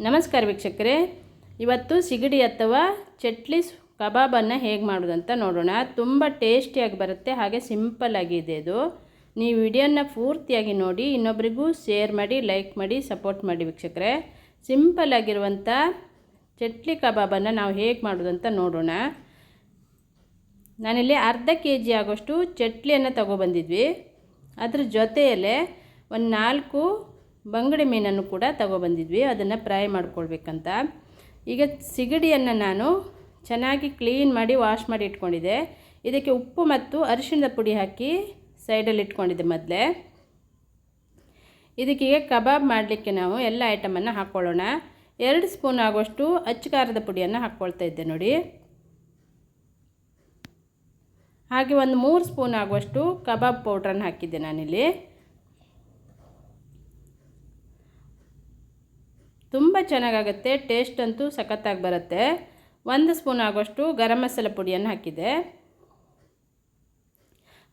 ನಮಸ್ಕಾರ ವೀಕ್ಷಕರೇ. ಇವತ್ತು ಸಿಗಡಿ ಅಥವಾ ಚಟ್ಲಿ ಸ್- ಕಬಾಬನ್ನು ಹೇಗೆ ಮಾಡೋದಂತ ನೋಡೋಣ. ತುಂಬ ಟೇಸ್ಟಿಯಾಗಿ ಬರುತ್ತೆ, ಹಾಗೆ ಸಿಂಪಲ್ ಆಗಿದೆ ಇದು ನೀವು ವಿಡಿಯೋನ ಪೂರ್ತಿಯಾಗಿ ನೋಡಿ, ಇನ್ನೊಬ್ರಿಗೂ ಶೇರ್ ಮಾಡಿ, ಲೈಕ್ ಮಾಡಿ, ಸಪೋರ್ಟ್ ಮಾಡಿ ವೀಕ್ಷಕರೇ. ಸಿಂಪಲ್ ಆಗಿರುವಂಥ ಚಟ್ಲಿ ಕಬಾಬನ್ನು ನಾವು ಹೇಗೆ ಮಾಡೋದಂತ ನೋಡೋಣ. ನಾನಿಲ್ಲಿ ಅರ್ಧ ಕೆ ಜಿ ಆಗೋಷ್ಟು ಚಟ್ಲಿಯನ್ನು ತಗೊಬಂದಿದ್ವಿ. ಅದ್ರ ಜೊತೆಯಲ್ಲೇ ಒಂದು ನಾಲ್ಕು ಬಂಗಡೆ ಮೀನನ್ನು ಕೂಡ ತಗೊಬಂದಿದ್ವಿ ಅದನ್ನು ಫ್ರೈ ಮಾಡ್ಕೊಳ್ಬೇಕಂತ. ಈಗ ಸಿಗಡಿಯನ್ನು ನಾನು ಚೆನ್ನಾಗಿ ಕ್ಲೀನ್ ಮಾಡಿ ವಾಶ್ ಮಾಡಿ ಇಟ್ಕೊಂಡಿದ್ದೆ. ಇದಕ್ಕೆ ಉಪ್ಪು ಮತ್ತು ಅರಿಶಿನದ ಪುಡಿ ಹಾಕಿ ಸೈಡಲ್ಲಿ ಇಟ್ಕೊಂಡಿದ್ದೆ ಮೊದಲೇ. ಇದಕ್ಕೀಗ ಕಬಾಬ್ ಮಾಡಲಿಕ್ಕೆ ನಾವು ಎಲ್ಲ ಐಟಮನ್ನು ಹಾಕ್ಕೊಳ್ಳೋಣ ಎರಡು ಸ್ಪೂನ್ ಆಗುವಷ್ಟು ಅಚ್ಚು ಖಾರದ ಪುಡಿಯನ್ನು ಹಾಕ್ಕೊಳ್ತಾ ಇದ್ದೆ ನೋಡಿ. ಹಾಗೆ ಒಂದು ಮೂರು ಸ್ಪೂನ್ ಆಗುವಷ್ಟು ಕಬಾಬ್ ಪೌಡ್ರನ್ನು ಹಾಕಿದ್ದೆ ನಾನಿಲ್ಲಿ. ತುಂಬ ಚೆನ್ನಾಗಾಗುತ್ತೆ ಟೇಸ್ಟ್ ಅಂತೂ ಸಖತ್ತಾಗಿ ಬರುತ್ತೆ. ಒಂದು ಸ್ಪೂನ್ ಆಗೋಷ್ಟು ಗರಂ ಮಸಾಲೆ ಪುಡಿಯನ್ನು ಹಾಕಿದೆ.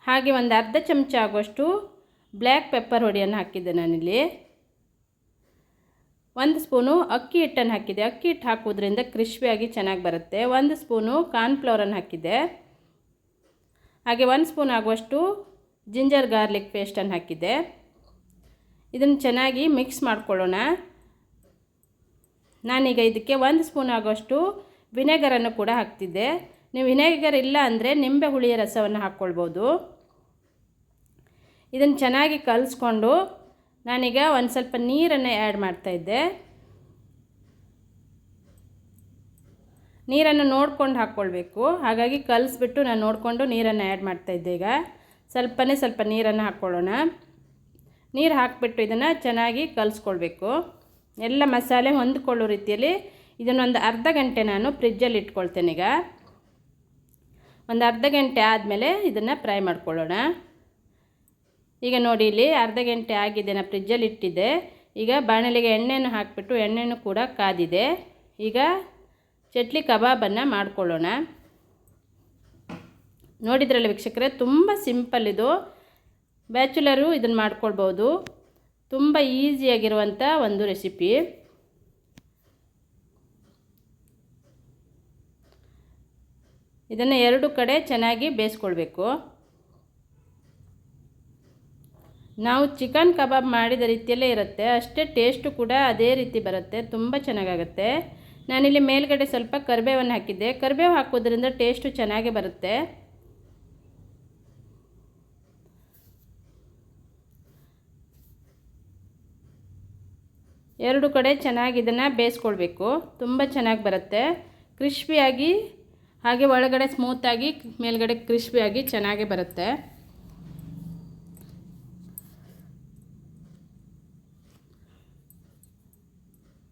ಹಾಗೆ ಒಂದು ಅರ್ಧ ಚಮಚ ಆಗೋಷ್ಟು ಬ್ಲ್ಯಾಕ್ ಪೆಪ್ಪರ್ ಹೊಡಿಯನ್ನು ಹಾಕಿದ್ದೆ ನಾನಿಲ್ಲಿ. ಒಂದು ಸ್ಪೂನು ಅಕ್ಕಿ ಹಿಟ್ಟನ್ನು ಹಾಕಿದೆ. ಅಕ್ಕಿ ಹಿಟ್ಟು ಹಾಕೋದ್ರಿಂದ ಕ್ರಿಸ್ಪಿಯಾಗಿ ಚೆನ್ನಾಗಿ ಬರುತ್ತೆ. ಒಂದು ಸ್ಪೂನು ಕಾರ್ನ್ಫ್ಲವರನ್ನು ಹಾಕಿದೆ. ಹಾಗೆ ಒಂದು ಸ್ಪೂನ್ ಆಗುವಷ್ಟು ಜಿಂಜರ್ ಗಾರ್ಲಿಕ್ ಪೇಸ್ಟನ್ನು ಹಾಕಿದೆ. ಇದನ್ನು ಚೆನ್ನಾಗಿ ಮಿಕ್ಸ್ ಮಾಡ್ಕೊಳ್ಳೋಣ. ನಾನೀಗ ಇದಕ್ಕೆ ಒಂದು ಸ್ಪೂನ್ ಆಗೋಷ್ಟು ವಿನೆಗರನ್ನು ಕೂಡ ಹಾಕ್ತಿದ್ದೆ. ನೀವು ವಿನೆಗರ್ ಇಲ್ಲ ಅಂದರೆ ನಿಂಬೆ ಹುಳಿಯ ರಸವನ್ನು ಹಾಕ್ಕೊಳ್ಬೋದು. ಇದನ್ನು ಚೆನ್ನಾಗಿ ಕಲಿಸ್ಕೊಂಡು ನಾನೀಗ ಒಂದು ಸ್ವಲ್ಪ ನೀರನ್ನು ಆ್ಯಡ್ ಮಾಡ್ತಾಯಿದ್ದೆ ನೀರನ್ನು ನೋಡ್ಕೊಂಡು ಹಾಕ್ಕೊಳ್ಬೇಕು. ಹಾಗಾಗಿ ಕಲಿಸ್ಬಿಟ್ಟು ನಾನು ನೋಡಿಕೊಂಡು ನೀರನ್ನು ಆ್ಯಡ್ ಮಾಡ್ತಾಯಿದ್ದೆ ಈಗ. ಸ್ವಲ್ಪನೇ ಸ್ವಲ್ಪ ನೀರನ್ನು ಹಾಕ್ಕೊಳ್ಳೋಣ. ನೀರು ಹಾಕಿಬಿಟ್ಟು ಇದನ್ನು ಚೆನ್ನಾಗಿ ಕಲಿಸ್ಕೊಳ್ಬೇಕು. ಎಲ್ಲ ಮಸಾಲೆ ಹೊಂದ್ಕೊಳ್ಳೋ ರೀತಿಯಲ್ಲಿ ಇದನ್ನೊಂದು ಅರ್ಧ ಗಂಟೆ ನಾನು ಫ್ರಿಜ್ಜಲ್ಲಿ ಇಟ್ಕೊಳ್ತೇನೆ ಈಗ. ಒಂದು ಅರ್ಧ ಗಂಟೆ ಆದಮೇಲೆ ಇದನ್ನು ಫ್ರೈ ಮಾಡ್ಕೊಳ್ಳೋಣ. ಈಗ ನೋಡಿ ಇಲ್ಲಿ ಅರ್ಧ ಗಂಟೆ ಆಗಿದೆ ನಾನು ಫ್ರಿಜ್ಜಲ್ಲಿ ಇಟ್ಟಿದ್ದೆ. ಈಗ ಬಾಣಲೆಗೆ ಎಣ್ಣೆಯನ್ನು ಹಾಕಿಬಿಟ್ಟು ಎಣ್ಣೆಯನ್ನು ಕೂಡ ಕಾದಿದೆ. ಈಗ ಚಟ್ಲಿ ಕಬಾಬನ್ನು ಮಾಡ್ಕೊಳ್ಳೋಣ. ನೋಡಿದ್ರಲ್ಲ ವೀಕ್ಷಕರೇ, ತುಂಬ ಸಿಂಪಲ್ ಇದು. ಬ್ಯಾಚುಲರು ಇದನ್ನು ಮಾಡ್ಕೊಳ್ಬೋದು. ತುಂಬ ಈಸಿಯಾಗಿರುವಂಥ ಒಂದು ರೆಸಿಪಿ ಇದನ್ನು ಎರಡು ಕಡೆ ಚೆನ್ನಾಗಿ ಬೇಯಿಸ್ಕೊಳ್ಬೇಕು. ನಾವು ಚಿಕನ್ ಕಬಾಬ್ ಮಾಡಿದ ರೀತಿಯಲ್ಲೇ ಇರುತ್ತೆ. ಅಷ್ಟೇ ಟೇಸ್ಟು ಕೂಡ ಅದೇ ರೀತಿ ಬರುತ್ತೆ. ತುಂಬ ಚೆನ್ನಾಗಾಗುತ್ತೆ. ನಾನಿಲ್ಲಿ ಮೇಲ್ಗಡೆ ಸ್ವಲ್ಪ ಕರಿಬೇವನ್ನು ಹಾಕಿದ್ದೆ. ಕರಿಬೇವು ಹಾಕೋದ್ರಿಂದ ಟೇಸ್ಟು ಚೆನ್ನಾಗೇ ಬರುತ್ತೆ. ಎರಡು ಕಡೆ ಚೆನ್ನಾಗಿ ಇದನ್ನು ಬೇಯಿಸ್ಕೊಳ್ಬೇಕು. ತುಂಬ ಚೆನ್ನಾಗಿ ಬರುತ್ತೆ. ಕ್ರಿಸ್ಪಿಯಾಗಿ, ಹಾಗೆ ಒಳಗಡೆ ಸ್ಮೂತಾಗಿ ಮೇಲ್ಗಡೆ ಕ್ರಿಸ್ಪಿಯಾಗಿ ಚೆನ್ನಾಗೇ ಬರುತ್ತೆ.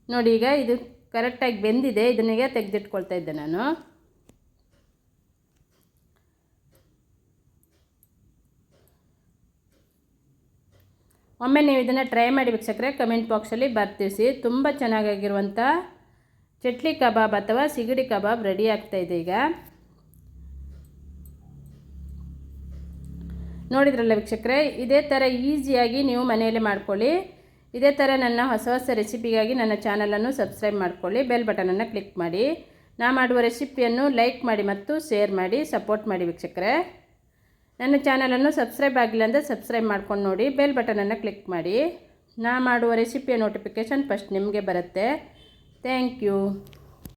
ನೋಡಿ ಈಗ ಇದು ಕರೆಕ್ಟಾಗಿ ಬೆಂದಿದೆ. ಇದನ್ನೀಗ ತೆಗೆದಿಟ್ಕೊಳ್ತಾ ಇದ್ದೆ ನಾನು. ಒಮ್ಮೆ ನೀವು ಇದನ್ನು ಟ್ರೈ ಮಾಡಿ ವೀಕ್ಷಕರೇ ಕಮೆಂಟ್ ಬಾಕ್ಸಲ್ಲಿ ಬರ್ತಿಸಿ. ತುಂಬ ಚೆನ್ನಾಗಾಗಿರುವಂಥ ಚಟ್ಲಿ ಕಬಾಬ್ ಅಥವಾ ಸಿಗಡಿ ಕಬಾಬ್ ರೆಡಿ ಆಗ್ತಾ ಇದೆ ಈಗ. ನೋಡಿದ್ರಲ್ಲ ವೀಕ್ಷಕರೇ, ಇದೇ ಥರ ಈಸಿಯಾಗಿ ನೀವು ಮನೆಯಲ್ಲೇ ಮಾಡ್ಕೊಳ್ಳಿ. ಇದೇ ಥರ ನನ್ನ ಹೊಸ ಹೊಸ ರೆಸಿಪಿಗಾಗಿ ನನ್ನ ಚಾನಲನ್ನು ಸಬ್ಸ್ಕ್ರೈಬ್ ಮಾಡ್ಕೊಳ್ಳಿ. ಬೆಲ್ ಬಟನನ್ನು ಕ್ಲಿಕ್ ಮಾಡಿ. ನಾ ಮಾಡುವ ರೆಸಿಪಿಯನ್ನು ಲೈಕ್ ಮಾಡಿ ಮತ್ತು ಶೇರ್ ಮಾಡಿ ಸಪೋರ್ಟ್ ಮಾಡಿ ವೀಕ್ಷಕರೇ. ನನ್ನ ಚಾನಲನ್ನು ಸಬ್ಸ್ಕ್ರೈಬ್ ಆಗಿಲ್ಲ ಅಂದರೆ ಸಬ್ಸ್ಕ್ರೈಬ್ ಮಾಡ್ಕೊಂಡು ನೋಡಿ, ಬೆಲ್ ಬಟನನ್ನು ಕ್ಲಿಕ್ ಮಾಡಿ. ನಾ ಮಾಡುವ ರೆಸಿಪಿಯ ನೋಟಿಫಿಕೇಷನ್ ಫಸ್ಟ್ ನಿಮಗೆ ಬರುತ್ತೆ. Thank you.